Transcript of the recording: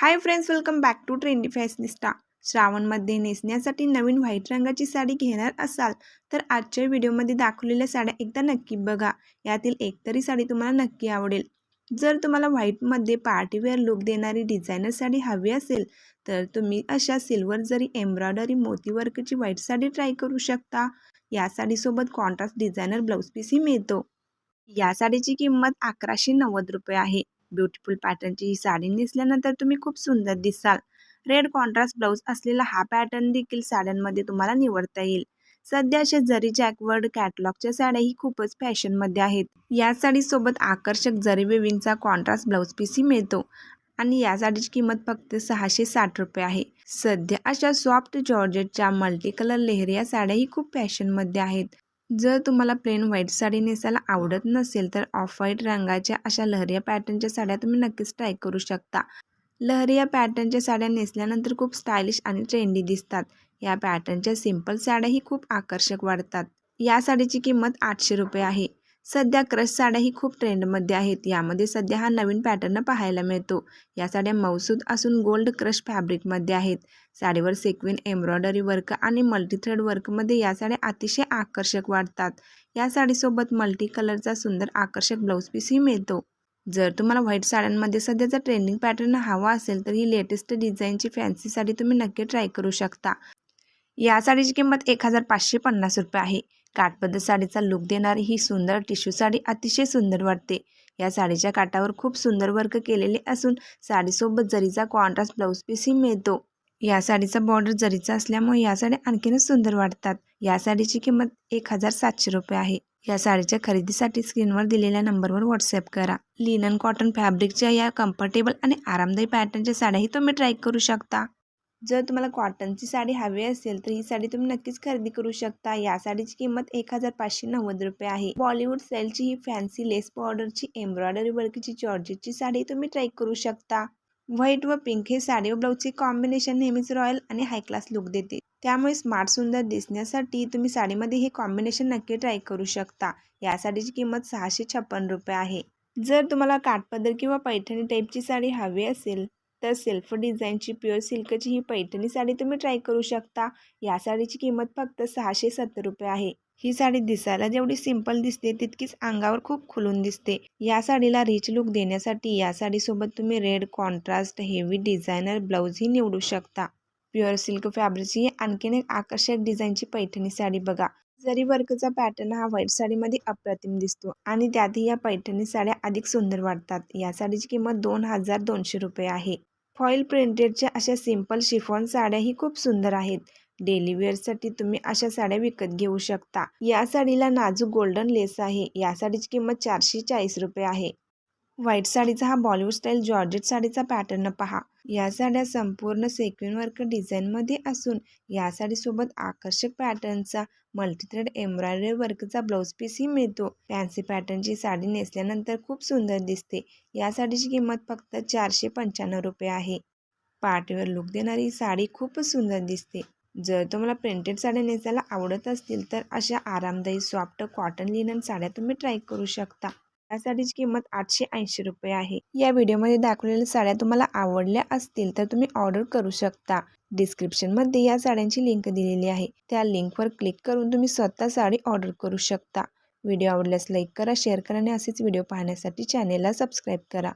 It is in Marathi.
Hi friends welcome back to trendy fashionista श्रावणमध्ये नेसण्यासाठी नवीन व्हाईट रंगाची साडी घेणार असाल तर आजच्या व्हिडिओमध्ये दाखवलेल्या साड्या एकदा नक्की बघा. यातील एक तरी साडी तुम्हाला नक्की आवडेल. जर तुम्हाला व्हाईटमध्ये पार्टीवेअर लुक देणारी डिझायनर साडी हवी असेल तर तुम्ही अशा सिल्वर जरी एम्ब्रॉयडरी मोतीवर्कची व्हाईट साडी ट्राय करू शकता. या साडीसोबत कॉन्ट्रास्ट डिझायनर ब्लाऊज पीसही मिळतो. या साडीची किंमत अकराशे नव्वद रुपये आहे. ब्युटिफुल पॅटर्नची ही साडी नेसल्यानंतर तुम्ही खूप सुंदर दिसाल. रेड कॉन्ट्रास्ट ब्लाऊज असलेला हा पॅटर्न देखील साड्यांमध्ये तुम्हाला निवडता येईल. सध्या अशा जरी जॅकवर्ड कॅटलॉगच्या साड्याही खूपच फॅशनमध्ये आहेत. या साडीसोबत आकर्षक जरी वेविंगचा कॉन्ट्रास्ट ब्लाऊज पीसही मिळतो आणि या साडीची किंमत फक्त सहाशे साठ रुपये आहे. सध्या अशा सॉफ्ट जॉर्जेटच्या मल्टी कलर लेहरिया साड्याही खूप फॅशनमध्ये आहेत. जर तुम्हाला प्लेन व्हाईट साडी नेसायला आवडत नसेल तर ऑफ व्हाईट रंगाच्या अशा लहरिया पॅटर्नच्या साड्या तुम्ही नक्कीच ट्राय करू शकता. लहरिया पॅटर्नच्या साड्या नेसल्यानंतर खूप स्टायलिश आणि ट्रेंडी दिसतात. या पॅटर्नच्या सिंपल साड्याही खूप आकर्षक वाटतात या साडीची किंमत आठशे रुपये आहे. सध्या क्रश साड्याही खूप ट्रेंडमध्ये आहेत. यामध्ये सध्या हा नवीन पॅटर्न पाहायला मिळतो. या साड्या मौसूद असून गोल्ड क्रश फॅब्रिकमध्ये आहेत. साडीवर सेक्विन एम्ब्रॉयडरी वर्क आणि मल्टीथ्रेड वर्कमध्ये या साड्या अतिशय आकर्षक वाटतात. या साडीसोबत मल्टी कलरचा सुंदर आकर्षक ब्लाऊज पीसही मिळतो. जर तुम्हाला व्हाईट साड्यांमध्ये सध्याचा ट्रेंडिंग पॅटर्न हवा असेल तर ही लेटेस्ट डिझाईनची फॅन्सी साडी तुम्ही नक्की ट्राय करू शकता. या साडीची किंमत एक हजार पाचशे पन्नास रुपये आहे. काठपद्ध साडीचा लुक देणारी ही सुंदर टिश्यू साडी अतिशय सुंदर वाटते. या साडीच्या काठावर खूप सुंदर वर्क केलेले असून साडीसोबत जरीचा कॉन्ट्रास्ट ब्लाऊज पीसही मिळतो. या साडीचा बॉर्डर जरीचा असल्यामुळे या साड्या आणखीनच सुंदर वाटतात. या साडीची किंमत एक हजार सातशे रुपये आहे. या साडीच्या खरेदीसाठी स्क्रीनवर दिलेल्या नंबरवर व्हॉट्सअप करा. लिनन कॉटन फॅब्रिकच्या या कम्फर्टेबल आणि आरामदायी पॅटर्नच्या साड्याही तुम्ही ट्राय करू शकता. जर तुम्हाला कॉटनची साडी हवी असेल तर ही साडी तुम्ही नक्कीच खरेदी करू शकता. या साडीची किंमत एक हजार पाचशे नव्वद रुपये आहे. बॉलिवूड सेलची ही फॅन्सी लेस बॉर्डरची एम्ब्रॉयडरी वर्कची जॉर्जेटची साडी तुम्ही ट्राय करू शकता. व्हाईट व पिंक हे साडी व ब्लाऊजचे कॉम्बिनेशन नेहमीच रॉयल आणि हाय क्लास लुक देते. त्यामुळे स्मार्ट सुंदर दिसण्यासाठी तुम्ही साडीमध्ये हे कॉम्बिनेशन नक्की ट्राय करू शकता. या साडीची किंमत सहाशे छप्पन रुपये आहे. जर तुम्हाला काठपदर किंवा पैठणी टाईपची साडी हवी असेल तर सेल्फ डिझाईनची प्युअर सिल्कची ही पैठणी साडी तुम्ही ट्राय करू शकता. या साडीची किंमत फक्त सहाशे सत्तर रुपये आहे. ही साडी दिसायला जेवढी सिंपल दिसते तितकीच अंगावर खूप खुलून दिसते. या साडीला रिच लुक देण्यासाठी या साडीसोबत तुम्ही रेड कॉन्ट्रास्ट हेवी डिझायनर ब्लाऊजही निवडू शकता. प्युअर सिल्क फॅब्रिकची आणखीन एक आकर्षक डिझाईनची पैठणी साडी बघा. जरी वर्कचा पॅटर्न हा व्हाईट साडीमध्ये अप्रतिम दिसतो आणि त्यातही या पैठणी साड्या अधिक सुंदर वाटतात. या साडीची किंमत दोन हजार दोनशे रुपये आहे. फॉईल प्रिंटेडच्या अशा सिंपल शिफॉन साड्याही खूप सुंदर आहेत. डेली वेअरसाठी तुम्ही अशा साड्या विकत घेऊ शकता. या साडीला नाजूक गोल्डन लेस आहे. या साडीची किंमत चारशे चाळीस रुपये आहे. व्हाईट साडीचा हा बॉलिवूड स्टाईल जॉर्जेट साडीचा पॅटर्न पहा. या साड्या संपूर्ण सेक्विन वर्क डिझाईनमध्ये असून या साडीसोबत आकर्षक पॅटर्नचा मल्टीथ्रेड एम्ब्रॉयडरी वर्कचा ब्लाऊज पीसही मिळतो. फॅन्सी पॅटर्नची साडी नेसल्यानंतर खूप सुंदर दिसते. या साडीची किंमत फक्त चारशे पंच्याण्णव रुपये आहे. पार्टीवर लुक देणारी साडी खूपच सुंदर दिसते. जर तुम्हाला प्रिंटेड साड्या नेसायला आवडत असतील तर अशा आरामदायी सॉफ्ट कॉटन लिनन साड्या तुम्ही ट्राय करू शकता. या साडीची किंमत आठशे ऐंशी रुपये आहे. या व्हिडिओमध्ये दाखवलेल्या साड्या तुम्हाला आवडल्या असतील तर तुम्ही ऑर्डर करू शकता. डिस्क्रिप्शनमध्ये या साड्यांची लिंक दिलेली आहे. त्या लिंकवर क्लिक करून तुम्ही स्वतः साडी ऑर्डर करू शकता. व्हिडिओ आवडल्यास लाईक करा शेअर करा आणि असेच व्हिडिओ पाहण्यासाठी चॅनेलला सबस्क्राईब करा.